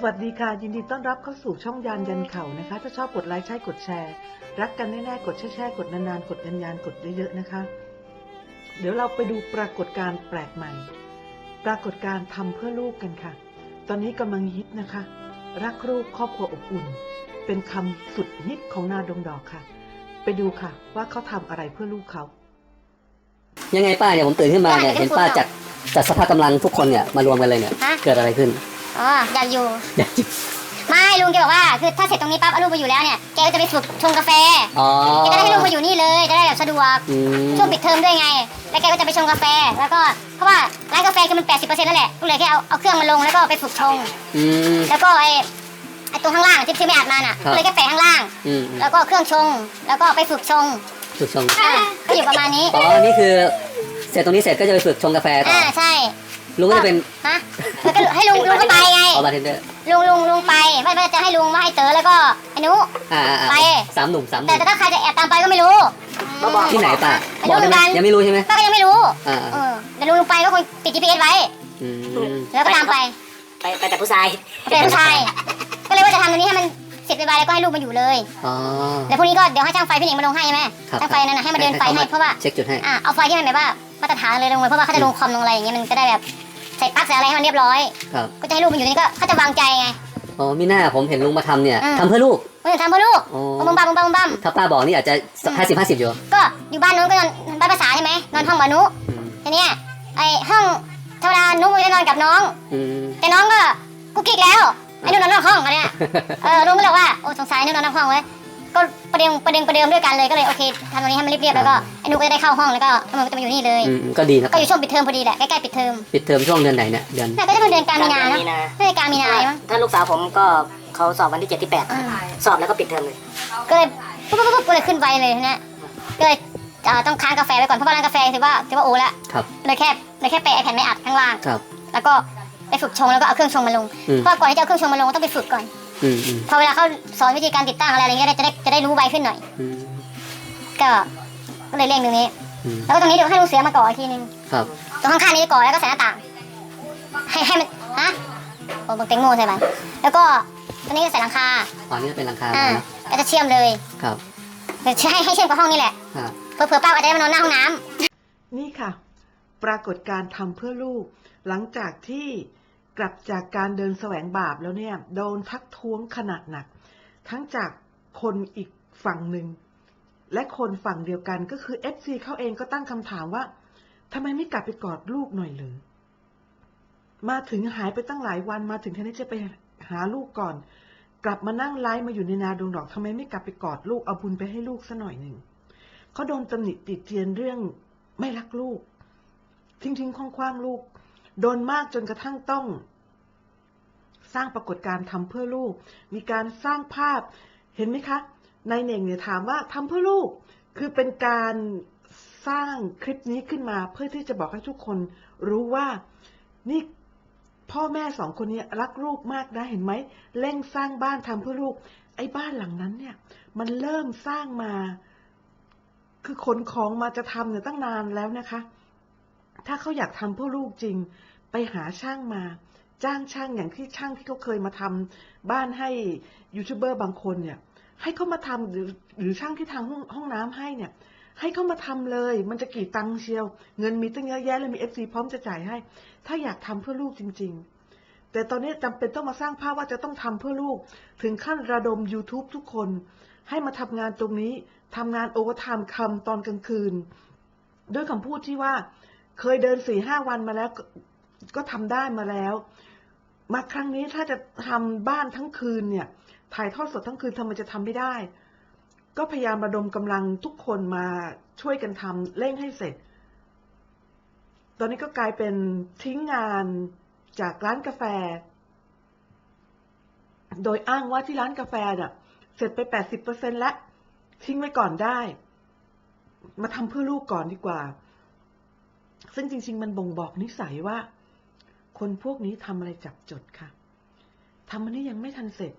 สวัสดีค่ะ ยินดีต้อนรับเข้าสู่ช่องยานยันเข่านะคะ ถ้าชอบกดไลค์ใช่กดแชร์ รักกันแน่ๆกดแช่ๆกดนานๆ กดยันยานๆกดเยอะๆนะคะ เดี๋ยวเราไปดูปรากฏการณ์แปลกใหม่ ปรากฏการณ์ทำเพื่อลูกกันค่ะ ตอนนี้กำลังฮิตนะคะ รักลูกครอบครัวอบอุ่น เป็นคำสุดฮิตของนาดงดอกค่ะ ไปดูค่ะว่าเขาทำอะไรเพื่อลูกเขา ยังไงป้าเนี่ยผมตื่นขึ้นมาเนี่ยเห็นป้าจัดจัดสภากำลังทุกคนเนี่ยมารวมกันเลยเนี่ยฮะ เกิดอะไรขึ้น อ๋ออยากอยู่ไม่ลุงแกบอกว่าคือถ้าเสร็จตรงนี้ปั๊บเอาลูกมาอยู่แล้วเนี่ยแกก็จะไปฝึกชงกาแฟอ๋อ แกก็ได้ให้ลูกมาอยู่นี่เลยจะได้แบบสะดวกอืม ช่วงปิดเทอมด้วยไง แล้วแกก็จะไปชงกาแฟ แล้วก็เพราะว่าร้านกาแฟคือมัน 80%แล้วแหละก็เลยแค่เอาเอาเครื่องมาลงแล้วก็ไปฝึกชง อืม แล้วก็ไอ้ไอ้ตรงข้างล่างที่ที่ไม่อัดมาน่ะครับ ก็เลยแค่แปะข้างล่าง อืมแล้วก็เครื่องชง แล้วก็ไปฝึกชงฝึกชงอ่าก็อยู่ประมาณนี้อ๋อนี่คือ เสร็จตรงนี้เสร็จก็จะไปฝึกชงกาแฟต่ออ่าใช่ ลุงก็จะเป็นฮะแล้วก็ให้ลุงลุงก็ไปไงออบาร์เทนเดอร์ลุงลุงลุงไปไม่ไม่จะให้ลุงว่าให้เต๋อแล้วก็ไอ้นุอ่าอ่าอ่าไปสามหนุ่มสามหแต่นุ่มแต่ถ้าใครจะแอบตามไปก็ไม่รู้ ที่ไหนป้าไม่บรู้อกได้ไหมเหมือนกัน ยังไม่รู้ใช่ไหมป้าก็ยังไม่รู้อ่าเออเดี๋ยวลุงไปก็คงติด GPS ไว้ อืมแล้วก็ตามไปไปไปแต่ผู้ชายเป็นผู้ชาย ก็เลยว่าจะทำตรงนี้ให้มันเสร็จไปๆแล้วก็ให้ลูกมาอยู่เลยอ๋อ แล้วพรุ่งนี้ก็เดี๋ยวให้ช่างไฟพี่หนิงมาลงให้ใช่ไหมครับช่างไฟนั่นนะให้มาเดินไฟให้เพราะว่า เช็คจุดให้ อะเอาไฟที่มันแบบว่ามาตรฐานเลยลงเลยเพราะว่าเขาจะลงคอมลงอะไรอย่างเงี้ยมันจะได้แบบ ใส่ปลั๊กใส่อะไรให้มันเรียบร้อย ครับ ก็จะให้ลูกมันอยู่นี่ก็เขาจะวางใจไง อ๋อมีหน้าผมเห็นลุงมาทำเนี่ยอืมทำเพื่อลูก เออทำเพื่อลูกอ๋อบุ้มบ้ามบุ้มบ้ามบุ้มบ้ามถ้าป้าบอกนี่อาจจะห้าสิบห้าสิบอยู่ก็อยู่บ้านนู้นก็นอนบ้านภาษาใช่ไหมนอนห้องบานุอืมทีเนี้ยไอห้องธรรมดานุก็จะนอนกับน้อง อืม แต่น้องก็กุ๊กกิ๊กแล้วไอ้นุ่นนอนนอกห้องกันเนี่ย เออลุงก็เลยว่าโอ้สงสัยนุ่นนอนนอกห้องเว้ย ก็ประเด็นประเด็นประเดิมด้วยกันเลยก็เลยโอเคทำตรงนี้ให้มันเรียบๆแล้วก็ไอ้นุ่นก็จะได้เข้าห้องแล้วก็มันก็จะมาอยู่นี่เลยอืมก็ดีนะก็อยู่ช่วงปิดเทอมพอดีแหละใกล้ๆปิดเทอมปิดเทอมช่วงเดือนไหนเนี่ยเดือนน่าก็จะเป็นเดือนกลางมีนาเนอะมีนาน่าจะกลางมีนาใช่ไหมถ้าลูกสาวผมก็เขาสอบวันที่เจ็ดที่แปดอืมสอบแล้วก็ปิดเทอมเลย ก็เลยปุ๊บปุ๊บปุ๊บก็เลยขึ้นไปเลยทีเนี้ยก็เลยอ่าต้องค้างกาแฟไว้ก่อนเพราะว่าร้านกาแฟถือว่าถือว่าโอละครับเลยแค่เลยแค่ไปไอแผ่นไม่อัดข้างล่าง ครับ แล้วก็ไปฝึกชงแล้วก็เอาเครื่องชงมาลงอืม เพราะก่อนที่จะเอาเครื่องชงมาลงต้องไปฝึกก่อน อืมอืมพอเวลาเขาสอนวิธีการติดตั้งอะไรอะไรเงี้ยจะได้จะได้รู้ไวขึ้นหน่อย อืมก็ก็เลยเร่งตรงนี้ อืมแล้วก็ตรงนี้เดี๋ยวให้ลุงเสือมาก่ออีกทีนึงครับตรงข้างๆนี้จะก่อแล้วก็ใส่หน้าต่าง ให้ให้มันฮะโอ้บังเต็งโม่ใส่มันแล้วก็ตรงนี้ก็ใส่หลังคาอ๋อนี่เป็นหลังคาอ่าเนอะก็จะเชื่อมเลยครับเดี๋ยวให้ให้เชื่อมกับห้องนี่แหละอ่าเผื่อๆป้าอาจจะได้มานอนหน้าห้องน้ำ นี่ค่ะ ปรากฏการณ์ทำเพื่อลูก หลังจากที่ กลับจากการเดินแสวงบาปแล้วเนี่ย โดนทักท้วงขนาดหนัก ทั้งจากคนอีกฝั่งหนึ่ง และคนฝั่งเดียวกันก็คือ FC เขาเองก็ตั้งคำถามว่าทำไมไม่กลับไปกอดลูกหน่อยเลยมาถึงหายไปตั้งหลายวันมาถึงแทนที่จะไปหาลูกก่อน กลับมานั่งไลฟ์มาอยู่ในนาดงดอกทำไมไม่กลับไปกอดลูกเอาบุญไปให้ลูกซะหน่อยหนึ่งเขาโดนตำหนิติดเตียนเรื่องไม่รักลูก ทิ้งทิ้งคว้างคว้างๆลูก โดนมากจนกระทั่งต้อง สร้างปรากฏการณ์ทำเพื่อลูก มีการสร้างภาพ เห็นไหมคะนายเน่งเนี่ยถามว่าทำเพื่อลูก คือเป็นการสร้างคลิปนี้ขึ้นมาเพื่อที่จะบอกให้ทุกคนรู้ว่านี่พ่อแม่สองคนนี้รักลูกมากนะเห็นไหมเร่งสร้างบ้านทำเพื่อลูก ไอ้บ้านหลังนั้นเนี่ย มันเริ่มสร้างมา คือขนของมาจะทำเนี่ยตั้งนานแล้วนะคะ ถ้าเขาอยากทำเพื่อลูกจริง ไปหาช่างมา จ้างช่างอย่างที่ช่างที่เขาเคยมาทำบ้านให้ยูทูบเบอร์บางคนเนี่ย ให้เขามาทำหรือหรือช่างที่ทางห้องห้องน้ำให้เนี่ย ให้เขามาทำเลย มันจะกี่ตังค์เชียว เงินมีตั้งเยอะแยะเลยมีเอฟซีพร้อมจะจ่ายให้ ถ้าอยากทำเพื่อลูกจริง ๆแต่ตอนนี้จำเป็นต้องมาสร้างภาพว่าจะต้องทำเพื่อลูก ถึงขั้นระดม YouTube ทุกคน ให้มาทำงานตรงนี้ทำงานโอเวอร์ไทม์คำตอนกลางคืน ด้วยคำพูดที่ว่า เคยเดินสี่ห้าวันมาแล้ว ก็ทำได้มาแล้ว มาครั้งนี้ถ้าจะทำบ้านทั้งคืนเนี่ย ถ่ายทอดสดทั้งคืนทำไมจะทำไม่ได้ ก็พยายามระดมกำลังทุกคนมาช่วยกันทำเร่งให้เสร็จ ตอนนี้ก็กลายเป็นทิ้งงานจากร้านกาแฟ โดยอ้างว่าที่ร้านกาแฟน่ะ เสร็จไปแปดสิบเปอร์เซ็นแล้ว ทิ้งไว้ก่อนได้ มาทำเพื่อลูกก่อนดีกว่า ซึ่งจริง ๆ มันบ่งบอกนิสัยว่า คนพวกนี้ทำอะไรจับจดค่ะทำอันนี้ยังไม่ทันเสร็จ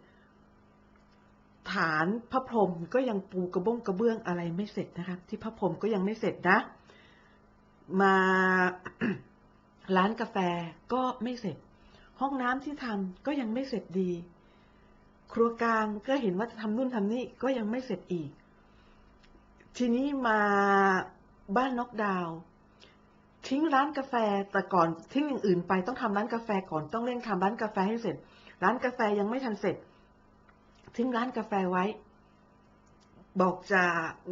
ฐานพระพรหมก็ยังปูกระบ้งกระเบื้องอะไรไม่เสร็จนะคะ ที่พระพรหมก็ยังไม่เสร็จนะ มาร้านกาแฟก็ไม่เสร็จ ห้องน้ำที่ทำก็ยังไม่เสร็จดี ครัวกลางก็เห็นว่าจะทำนู่นทำนี่ก็ยังไม่เสร็จอีก ทีนี้มาบ้านน็อกดาวน์ ทิ้งร้านกาแฟแต่ก่อนทิ้งอย่างอื่นไปต้องทำร้านกาแฟก่อนต้องเร่งทำร้านกาแฟให้เสร็จ ร้านกาแฟยังไม่ทันเสร็จ ทิ้งร้านกาแฟไว้ บอกจะ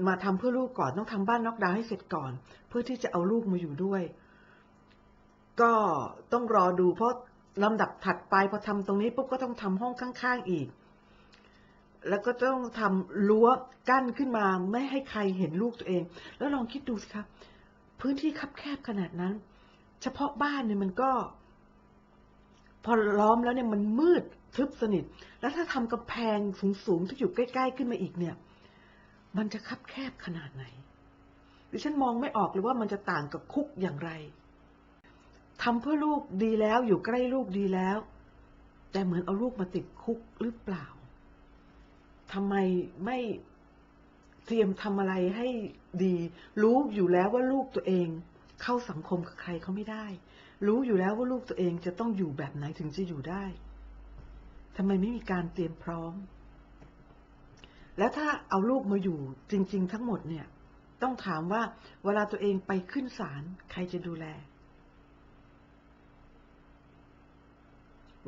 มาทำเพื่อลูกก่อนต้องทำบ้านน็อกดาวให้เสร็จก่อน เพื่อที่จะเอาลูกมาอยู่ด้วย ก็ต้องรอดูเพราะลำดับถัดไปพอทำตรงนี้ปุ๊บก็ต้องทำห้องข้างๆอีก แล้วก็ต้องทำรั้วกั้นขึ้นมาไม่ให้ใครเห็นลูกตัวเอง แล้วลองคิดดูสิครับ พื้นที่คับแคบขนาดนั้น เฉพาะบ้านเนี่ยมันก็ พอล้อมแล้วเนี่ยมันมืดทึบสนิท แล้วถ้าทำกำแพงสูงๆที่อยู่ใกล้ ๆ ขึ้นมาอีกเนี่ย มันจะคับแคบขนาดไหนดิฉันมองไม่ออกเลยว่ามันจะต่างกับคุกอย่างไรทำเพื่อลูกดีแล้วอยู่ใกล้ลูกดีแล้ว แต่เหมือนเอาลูกมาติดคุกหรือเปล่าทำไมไม่ เตรียมทำอะไรให้ดี รู้อยู่แล้วว่าลูกตัวเอง เข้าสังคมกับใครเขาไม่ได้ รู้อยู่แล้วว่าลูกตัวเองจะต้องอยู่แบบไหนถึงจะอยู่ได้ทำไมไม่มีการเตรียมพร้อม แล้วถ้าเอาลูกมาอยู่จริง ๆ ทั้งหมดเนี่ย ต้องถามว่าเวลาตัวเองไปขึ้นศาลใครจะดูแล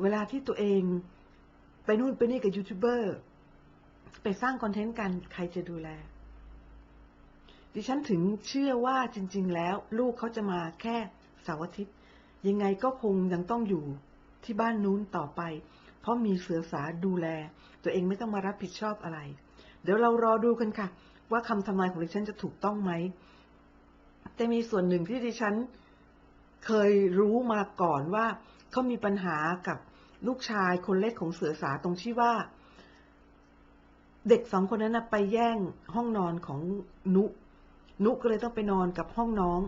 เวลาที่ตัวเองไปนู่นไปนี่กับยูทูบเบอร์ ไปสร้างคอนเทนต์กันใครจะดูแล ดิฉันถึงเชื่อว่าจริง ๆ แล้ว ลูกเขาจะมาแค่เสาร์อาทิตย์ ยังไงก็คงยังต้องอยู่ที่บ้านนู้นต่อไป เพราะมีเสือสาดูแล ตัวเองไม่ต้องมารับผิดชอบอะไร เดี๋ยวเรารอดูกันค่ะ ว่าคำทำนายของดิฉันจะถูกต้องไหมแต่มีส่วนหนึ่งที่ดิฉันเคยรู้มาก่อนว่าเขามีปัญหากับลูกชายคนเล็กของเสือสาตรงที่ว่า เด็กสองคนนั้นนะไปแย่งห้องนอนของนุ นุก็เลยต้องไปนอนกับห้องน้อง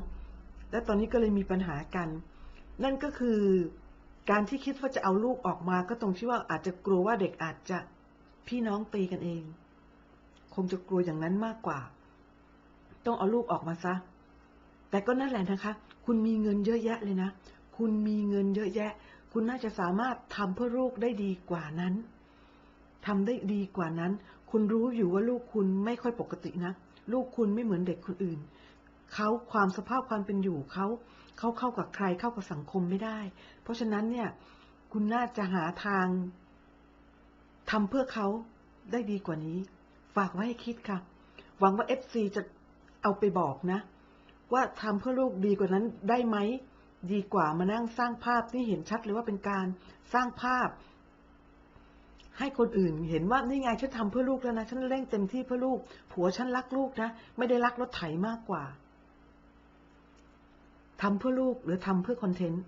และตอนนี้ก็เลยมีปัญหากัน นั่นก็คือการที่คิดว่าจะเอาลูกออกมาก็ตรงที่ว่าอาจจะกลัวว่าเด็กอาจจะพี่น้องตีกันเอง คงจะกลัวอย่างนั้นมากกว่า ต้องเอาลูกออกมาซะ แต่ก็นั่นแหละนะคะ คุณมีเงินเยอะแยะเลยนะ คุณมีเงินเยอะแยะ คุณน่าจะสามารถทำเพื่อลูกได้ดีกว่านั้นทำได้ดีกว่านั้น คุณรู้อยู่ว่าลูกคุณไม่ค่อยปกตินะ ลูกคุณไม่เหมือนเด็กคนอื่น เขาความสภาพความเป็นอยู่เขา เขาเข้ากับใครเข้ากับสังคมไม่ได้ เพราะฉะนั้นเนี่ย คุณน่าจะหาทางทำเพื่อเขาได้ดีกว่านี้ ฝากไว้ให้คิดค่ะ หวังว่าเอฟซีจะเอาไปบอกนะ ว่าทำเพื่อลูกดีกว่านั้นได้ไหม ดีกว่ามานั่งสร้างภาพที่เห็นชัดเลยว่าเป็นการสร้างภาพ ให้คนอื่นเห็นว่านี่ไงฉันทำเพื่อลูกแล้วนะฉันเร่งเต็มที่เพื่อลูก ผัวฉันรักลูกนะไม่ได้รักรถไถมากกว่าทำเพื่อลูกหรือทำเพื่อคอนเทนต์